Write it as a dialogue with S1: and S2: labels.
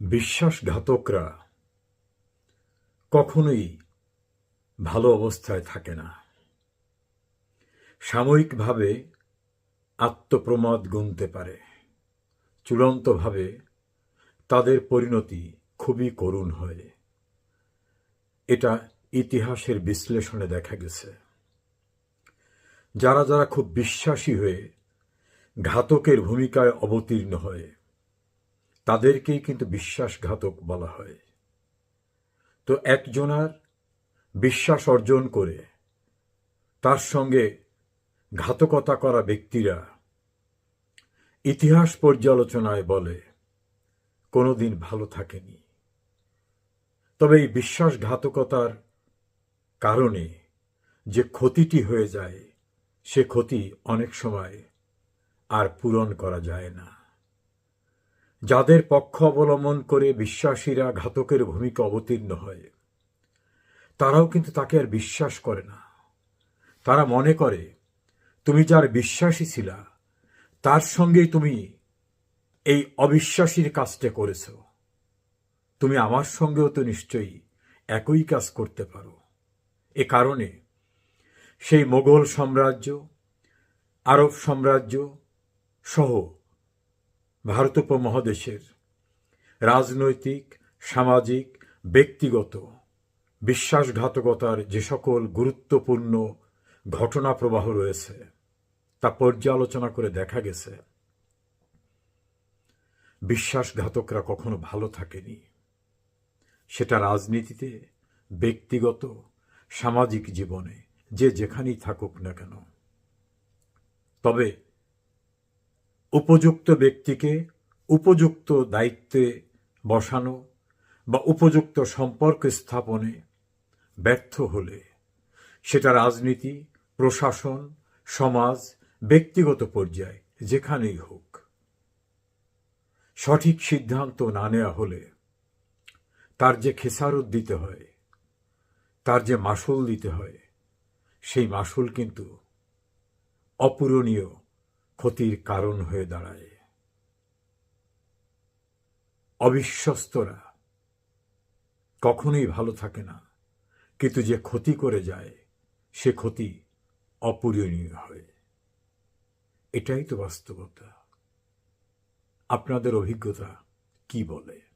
S1: বিশ্বাসঘাতকরা কখনোই ভালো অবস্থায় থাকে না। সাময়িকভাবে আত্মপ্রমাদ গুনতে পারে। চূড়ান্তভাবে তাদের পরিণতি খুবই করুণ হয়। এটা ইতিহাসের বিশ্লেষণে দেখা গেছে। যারা যারা খুব বিশ্বাসী হয়ে ঘাতকের ভূমিকায় অবতীর্ণ হয় তাদেরকেই কিন্তু বিশ্বাসঘাতক বলা হয়। তো একজনার বিশ্বাস অর্জন করে তার সঙ্গে ঘাতকতা করা ব্যক্তিরা ইতিহাস পর্যালোচনায় বলে, কোনোদিন ভালো থাকেনি। তবে এই বিশ্বাসঘাতকতার কারণে যে ক্ষতিটি হয়ে যায়, সে ক্ষতি অনেক সময় আর পূরণ করা যায় না। যাদের পক্ষ অবলম্বন করে বিশ্বাসীরা ঘাতকের ভূমিকা অবতীর্ণ হয়। তারাও কিন্তু তাকে আর বিশ্বাস করে না। তারা মনে করে, তুমি যার বিশ্বাসী ছিলা, তার সঙ্গেই তুমি এই অবিশ্বাসীর কাজটা করেছ। তুমি আমার সঙ্গেও তো নিশ্চয়ই একই কাজ করতে পারো। এ কারণে সেই মোগল সাম্রাজ্য, আরব সাম্রাজ্য সহ ভারত উপমহাদেশের রাজনৈতিক, সামাজিক, ব্যক্তিগত বিশ্বাসঘাতকতার যে সকল গুরুত্বপূর্ণ ঘটনা প্রবাহ রয়েছে, তা পর্যালোচনা করে দেখা গেছে। বিশ্বাসঘাতকরা কখনো ভালো থাকেনি। সেটা রাজনীতিতে, ব্যক্তিগত, সামাজিক জীবনে, যে যেখানেই থাকুক না কেন। তবে উপযুক্ত ব্যক্তিকে উপযুক্ত দায়িত্বে বসানো বা উপযুক্ত সম্পর্ক স্থাপনে ব্যর্থ হলে সেটা রাজনীতি, প্রশাসন, সমাজ, ব্যক্তিগত পর্যায়ে, যেখানেই হোক। সঠিক সিদ্ধান্ত না নেওয়া হলে তার যে খেসারত দিতে হয়, তার যে মাসুল দিতে হয়, সেই মাসুল কিন্তু অপূরণীয় ক্ষতির কারণ হয়ে দাঁড়ায়। অবিশ্বস্তরা কখনোই ভালো থাকে না, কিন্তু যে ক্ষতি করে যায়, সে ক্ষতি অপূরণীয় হয়। এটাই তো বাস্তবতা। আপনাদের অভিজ্ঞতা কি বলে?